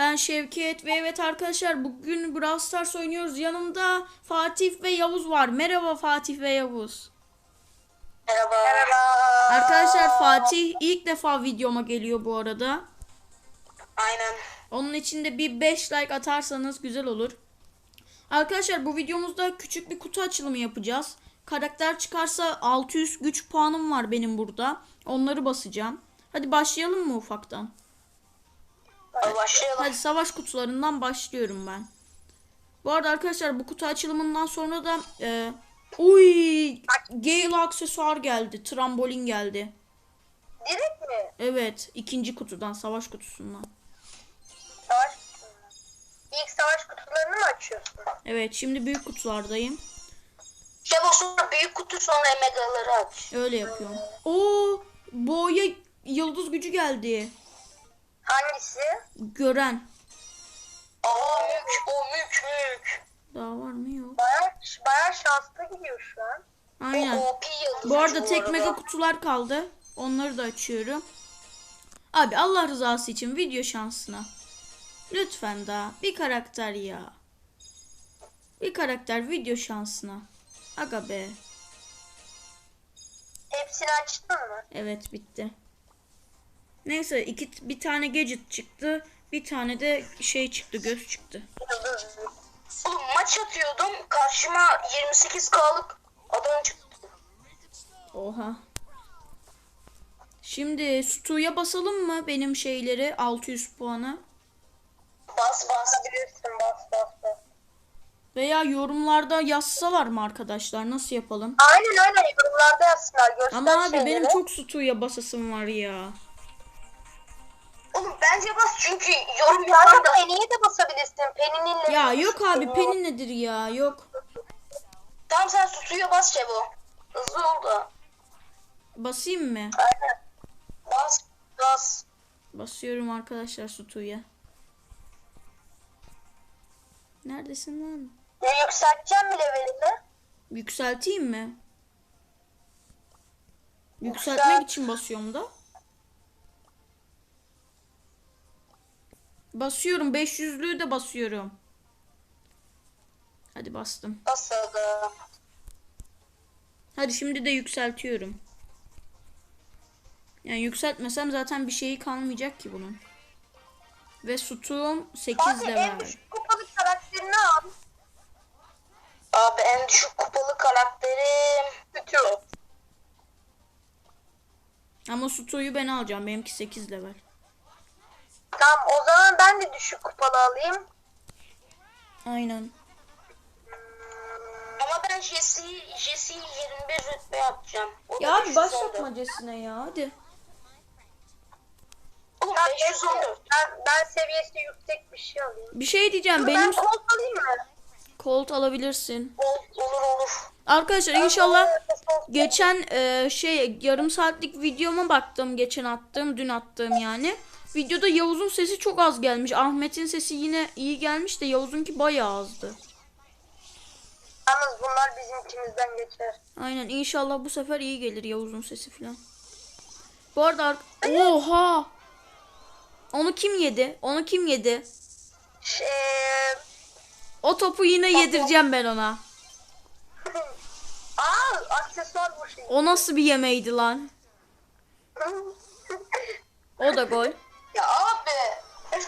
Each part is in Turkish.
Ben Şevket ve evet arkadaşlar bugün Brawl Stars oynuyoruz. Yanımda Fatih ve Yavuz var. Merhaba Fatih ve Yavuz. Merhaba. Merhaba. Arkadaşlar Fatih ilk defa videoma geliyor bu arada. Aynen. Onun için de bir 5 like atarsanız güzel olur. Arkadaşlar bu videomuzda küçük bir kutu açılımı yapacağız. Karakter çıkarsa 600 güç puanım var benim burada. Onları basacağım. Hadi başlayalım mı ufaktan? Hadi başlayalım. Hadi savaş kutularından başlıyorum ben. Bu arada arkadaşlar bu kutu açılımından sonra da e, uy Gale aksesuar geldi. Trambolin geldi. Direkt mi? Evet ikinci kutudan savaş kutusundan. Savaş kutuları. İlk savaş kutularını mı açıyorsun? Evet şimdi büyük kutulardayım. Şey bu sonra büyük kutu sonra megaları aç. Öyle yapıyorum. Oo boya yıldız gücü geldi. Hangisi? Gören. Aa mük o mük mük. Daha var mı yok. Baya, baya şanslı gidiyor şu an. Aynen. O OP. Bu arada tek mega kutular kaldı. Onları da açıyorum. Abi Allah rızası için video şansına. Lütfen daha bir karakter ya. Bir karakter video şansına. Aga be. Hepsini açtın mı? Evet bitti. Neyse iki bir tane gadget çıktı. Bir tane de şey çıktı göz çıktı. Oğlum maç atıyordum. Karşıma 28K'lık adam çıktı. Oha. Şimdi Stu'ya basalım mı benim şeyleri 600 puanı? Bas bas. Bilirsin bas bas bas. Veya yorumlarda yazsalar mı arkadaşlar? Nasıl yapalım? Aynen aynen yorumlarda yazsınlar. Göster Ama abi şeyleri. benim çok Stu'ya basasım var ya. Çünkü yorum yapan da Penny'e de basabilirsin. Penny'nin Ya yok abi peni nedir ya? Yok. Tamam sen susuya bas Çebo. Hızlı ol da. Basayım mı? Aynen. Bas bas. Basıyorum arkadaşlar Stu'ya. Neredesin lan? Ya yükselteceğim mi levelini? Yükselteyim mi? Yükseltmek için basıyorum da. Basıyorum 500'lüğü de basıyorum. Hadi bastım. Bas aga. Hadi şimdi de yükseltiyorum. Yani yükseltmesem zaten bir şeyi kalmayacak ki bunun. Ve sütum 8 Abi en level. düşük kupalı karakterini al. Abi en düşük kupalı karakterim. Kötü. Ama sütuyu ben alacağım. Benimki 8 level. Ben de düşük kupalı alayım. Aynen. Ama ben Jesse'yi Jesse'yi 21 rütbe yapacağım. O da Ya abi 514. başlatma Cesine ya hadi. Oğlum 514. Ben, ben seviyesi yüksek bir şey alayım. Bir şey diyeceğim. Ben Benim kolt alayım mı? Colt alabilirsin. Kolt olur olur. Arkadaşlar inşallah geçen e, şey yarım saatlik videoma baktım. Geçen attığım, dün attığım yani. Videoda Yavuz'un sesi çok az gelmiş. Ahmet'in sesi yine iyi gelmiş de Yavuz'unki bayağı azdı. Yalnız bunlar bizimkimizden geçer. Aynen inşallah bu sefer iyi gelir Yavuz'un sesi falan. Bu arada ar- Oha! Onu kim yedi? Onu kim yedi? Şey, O topu yine yedireceğim ben ona. aa aksesuar bu şey. O nasıl bir yemeğiydi lan? O da gol. Ya abi.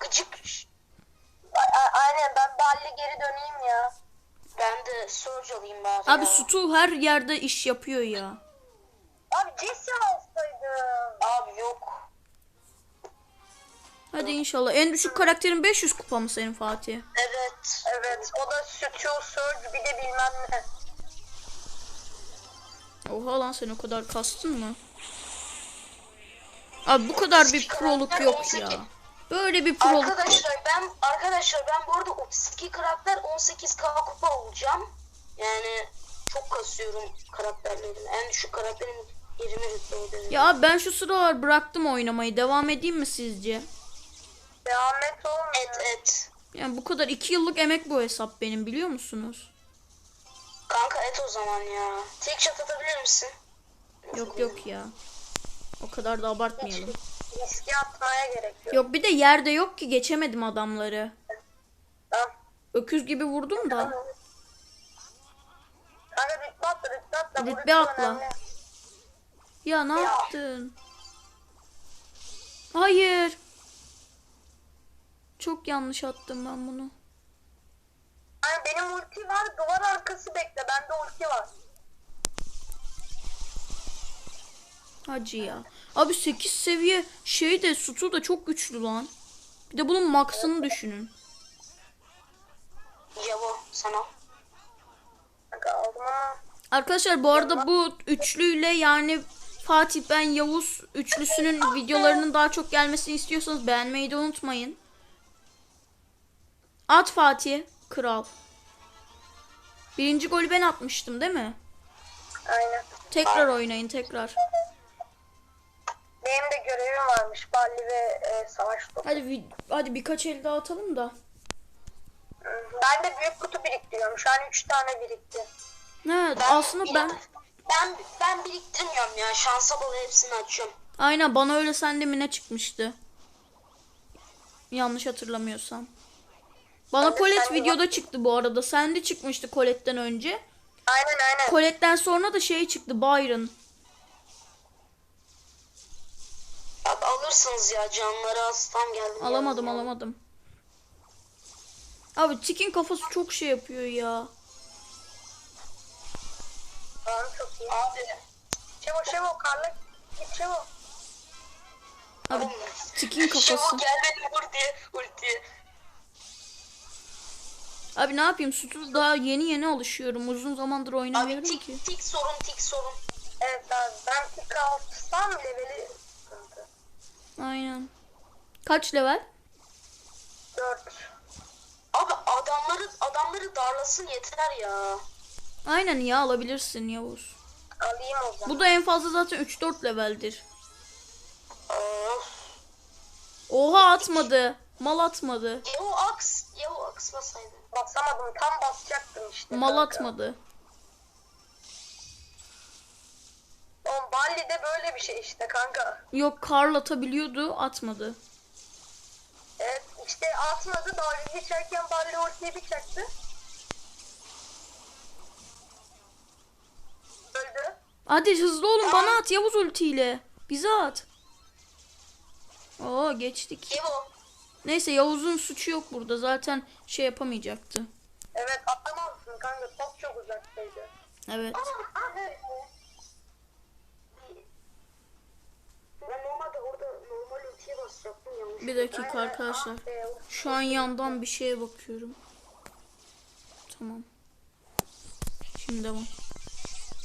Gıcık. Aynen ben Balli geri döneyim ya. Ben de Surge alayım bari Abi Stu her yerde iş yapıyor ya. Abi Jesse alsaydım. Abi yok. Hadi inşallah. En düşük karakterin 500 kupa mı senin Fatih? Evet. Evet. O da Stu, Surge bir de bilmem ne. Oha lan sen o kadar kastın mı? Abi bu kadar bir proluk yok ya. Böyle bir proluk. Arkadaşlar ben arkadaşlar ben bu arada 32 karakter 18k kupa olacağım. Yani çok kasıyorum karakterlerimi. En düşük karakterim 20 rütbeydi. Ya abi ben şu sıralar bıraktım oynamayı. Devam edeyim mi sizce? Devam et oğlum. Et et. Yani bu kadar 2 yıllık emek bu hesap benim biliyor musunuz? Kanka et o zaman ya. Tek shot atabilir misin? Yok yok ya. O kadar da abartmayalım. Riske atmaya gerek yok. Yok bir de yerde yok ki geçemedim adamları. Tamam. Öküz gibi vurdum da. Kanka rütbe atla rütbe atla. Rütbe atla. önemli. Ya ne yaptın? Hayır. Çok yanlış attım ben bunu. Yani benim ulti var duvar Hacı ya. Abi 8 seviye şey de sutu da çok güçlü lan. Bir de bunun max'ını düşünün. Yavo sana. Arkadaşlar bu arada bu üçlüyle yani Fatih ben Yavuz üçlüsünün videolarının daha çok gelmesini istiyorsanız beğenmeyi de unutmayın. At Fatih kral. Birinci golü ben atmıştım değil mi? Aynen. Tekrar oynayın tekrar. Benim de görevim varmış. Balli ve e, savaş topu. Hadi vi- hadi birkaç el daha atalım da. Ben de büyük kutu biriktiriyorum. Şu an 3 tane birikti. Ne aslında ben ben ben biriktirmiyorum ya. Şansa bağlı hepsini açıyorum. aynen bana öyle sende mi ne çıkmıştı? Yanlış hatırlamıyorsam. Bana Colette videoda çıktı bu arada. Sende çıkmıştı Colette'den önce. Aynen aynen. Colette'den sonra da şey çıktı Byron. Abi alırsınız ya canları aslan geldi. Alamadım ya. alamadım. Abi Tik'in kafası çok şey yapıyor ya. Tamam çok iyi. Abi. Şevo şevo karlı. Şevo. Abi Tik'in kafası. Şevo gel beni vur diye ultiye. Abi ne yapayım Sutu daha yeni yeni alışıyorum. Uzun zamandır Abi oynamıyorum tik ki. tik sorun tik sorun. Evet abi ben tık alsam leveli. Aynen. Kaç level? 4. Abi adamları adamları darlasın yeter ya. Aynen ya alabilirsin Yavuz. Alayım o zaman. Bu da en fazla zaten 3-4 leveldir. Of. Oha atmadı. Mal atmadı. Yavu aks. Yavu aks basaydı. Basamadım tam basacaktım işte. Mal kanka. atmadı. De böyle bir şey işte kanka. Yok Karl atabiliyordu atmadı. Evet işte atmadı dalga geçerken Balli ortaya bir çaktı. Öldü. Hadi hızlı olun bana at Yavuz ultiyle. Bize at. Oo geçtik. Yavu. Neyse Yavuz'un suçu yok burada. Zaten şey yapamayacaktı. Evet atamazsın kanka top çok uzaktaydı. Evet. Ben normalde orada normal ultiye basacaktım yanlış. Bir dakika arkadaşlar. Şu an yandan bir şeye bakıyorum. Tamam. Şimdi devam.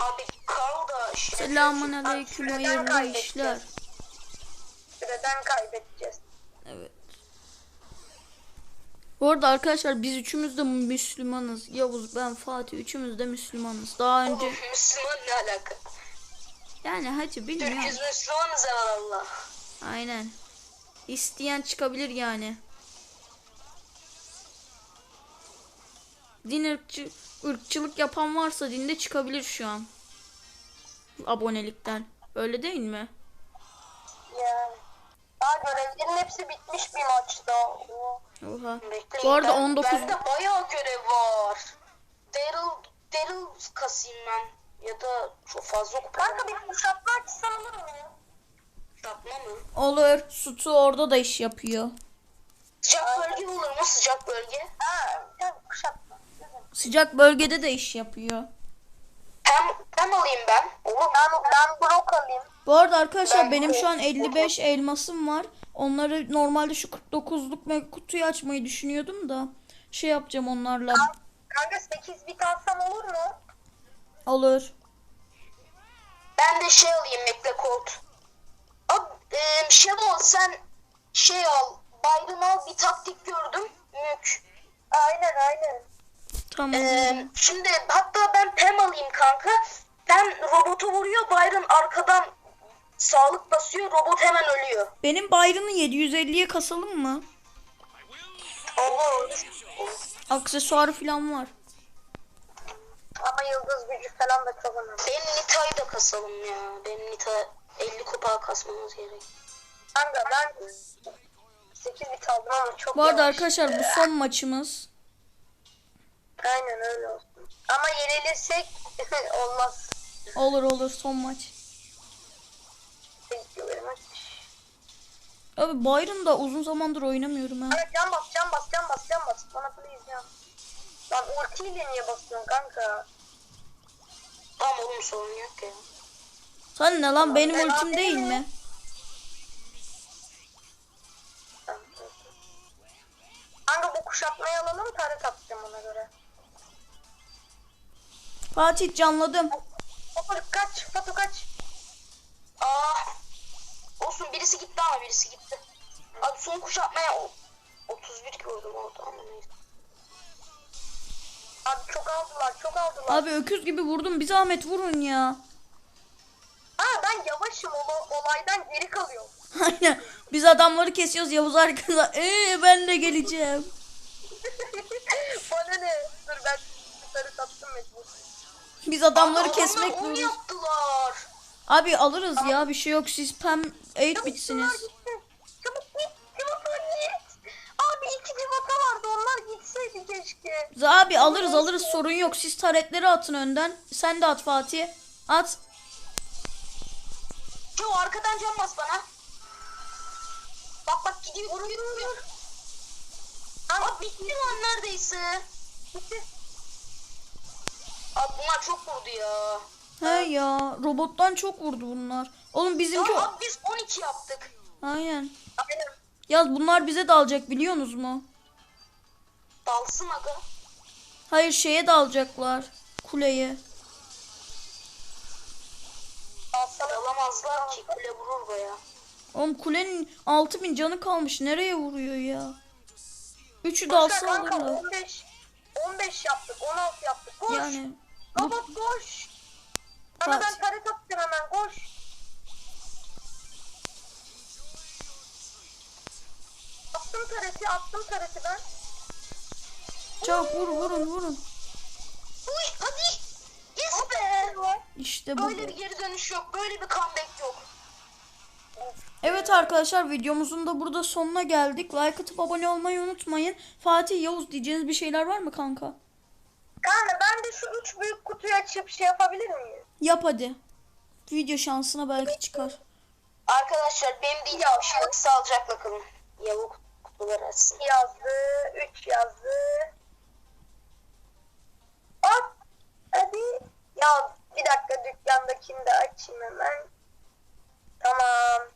Abi Carl da. Selamun aleyküm Neden hayırlı işler. Süreden kaybedeceğiz. Evet. Bu arada arkadaşlar biz üçümüz de Müslümanız. Yavuz, ben, Fatih üçümüz de Müslümanız. Daha önce Oğlum Müslüman ne alaka? yani hacı bilmiyorum. Türküz Müslümanız Allah. Aynen. İsteyen çıkabilir yani. Din ırkçı, ırkçılık yapan varsa dinde çıkabilir şu an. Abonelikten. Öyle değil mi? Yani. Daha görevlerin hepsi bitmiş bir maçta. Oha. Bekleyin, Bu arada ben- 19 Bende bayağı görev var. Daryl, Daryl kasayım ben. Ya da çok fazla kupa. Kanka bir kuşatma açsan olur Yapma mı? olur. Sutu orada da iş yapıyor. Sıcak bölge olur mu sıcak bölge? Ha, kuşatma. Sıcak bölgede de iş yapıyor. Hem, hem alayım ben. Olur. Ben, ben Brock alayım. Bu arada arkadaşlar Ben- benim şu an 55 elmasım var. Onları normalde şu 49'luk mega kutuyu açmayı düşünüyordum da şey yapacağım onlarla. Kanka 8 bit alsam olur mu? Olur. Ben de şey alayım Mekle Colt. Abi e, Shadow sen şey al. Byron al bir taktik gördüm. Mük. Aynen aynen. Tamam. Ee, şimdi hatta ben Pem alayım kanka. Pem robotu vuruyor. Byron arkadan sağlık basıyor. Robot hemen ölüyor. Benim Byron'ı 750'ye kasalım mı? Olur. Aksesuarı falan var. Ama yıldız gücü falan da önemli. Benim Nita'yı da kasalım ya. Benim Nita 50 kupa kasmamız gerek. Kanka ben 8 bit aldım ama çok Bu arada yavaş. arkadaşlar bu son maçımız. Aynen öyle olsun. Ama yenilirsek olmaz. Olur olur son maç. Abi Byron'da uzun zamandır oynamıyorum ha. Kanka can bas can bas can bas can bas. Bana please can. Lan ultiyle niye basıyorsun kanka? Tamam oğlum sorun yok ya. Sen ne lan benim Ben ultim değil mi? Kanka bu kuşatmayı alalım taret atacağım ona göre. Fatih canladım. Fatu kaç Fatu kaç. Aa. Olsun birisi gitti ama birisi gitti. Abi son kuşatmaya o- 31 gördüm orada ama neyse. Abi çok aldılar çok aldılar. Abi öküz gibi vurdum. Bir zahmet vurun ya. Aa yavaşım olu- olaydan geri kalıyorum. Aynen. Biz adamları kesiyoruz Yavuz arkada. Ee ben de geleceğim. Bana ne? Dur ben yukarı sattım mecbur. Biz adamları Adamlar kesmek onu zorundayız. yaptılar. Abi alırız ya bir şey yok. Siz pem 8 Çabuk bitsiniz. şunlar gitsin. Çabuk git. Cıvata git. Abi iki cıvata vardı onlar gitseydi keşke. Abi alırız alırız sorun yok. Siz taretleri atın önden. Sen de at Fatih. At. Joe arkadan can bas bana. Bak bak gidiyor gidiyor gidiyor. Ama bitti lan neredeyse. Gitti. Abi bunlar çok vurdu ya. He ya robottan çok vurdu bunlar. Oğlum bizimki Ya abi biz 12 yaptık. Aynen. Aynen. Yaz bunlar bize dalacak biliyorsunuz mu? Dalsın aga. Hayır şeye dalacaklar. Kuleye. Dalamazlar ki kule vurur baya. Oğlum kulenin 6000 canı kalmış. Nereye vuruyor ya? Üçü dalsa kanka alırlar. 15. 15 yaptık 16 yaptık. Koş. Yani bu, Robot koş. Sana ben taret atacağım hemen koş. Attım tareti attım tareti ben. çabuk vur vurun vurun. Uy hadi. Yes be. İşte bu. Böyle bir geri dönüş yok. Böyle bir comeback yok. Evet arkadaşlar videomuzun da burada sonuna geldik. Like atıp abone olmayı unutmayın. Fatih Yavuz diyeceğiniz bir şeyler var mı kanka? Kanka ben de şu üç büyük kutuyu açıp şey yapabilir miyim? Yap hadi. Video şansına belki çıkar. Arkadaşlar benim şey yok. Sağlıcakla kalın. Yavuk kutuları açsın. yazdı. 3 yazdı. Hop. Hadi. Ya bir dakika de açayım hemen. Tamam.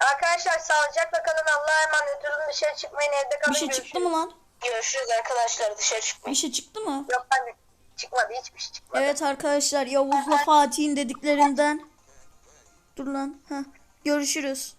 Arkadaşlar sağlıcakla kalın. Allah'a emanet olun. Dışarı çıkmayın. Evde kalın. Bir şey Görüşürüz. çıktı mı lan? Görüşürüz arkadaşlar. Dışarı çıkmayın. Bir şey çıktı mı? Yok ben çıkmadı. Hiçbir şey çıkmadı. Evet arkadaşlar Yavuz'la Fatih'in dediklerinden. Dur lan. Heh. Görüşürüz.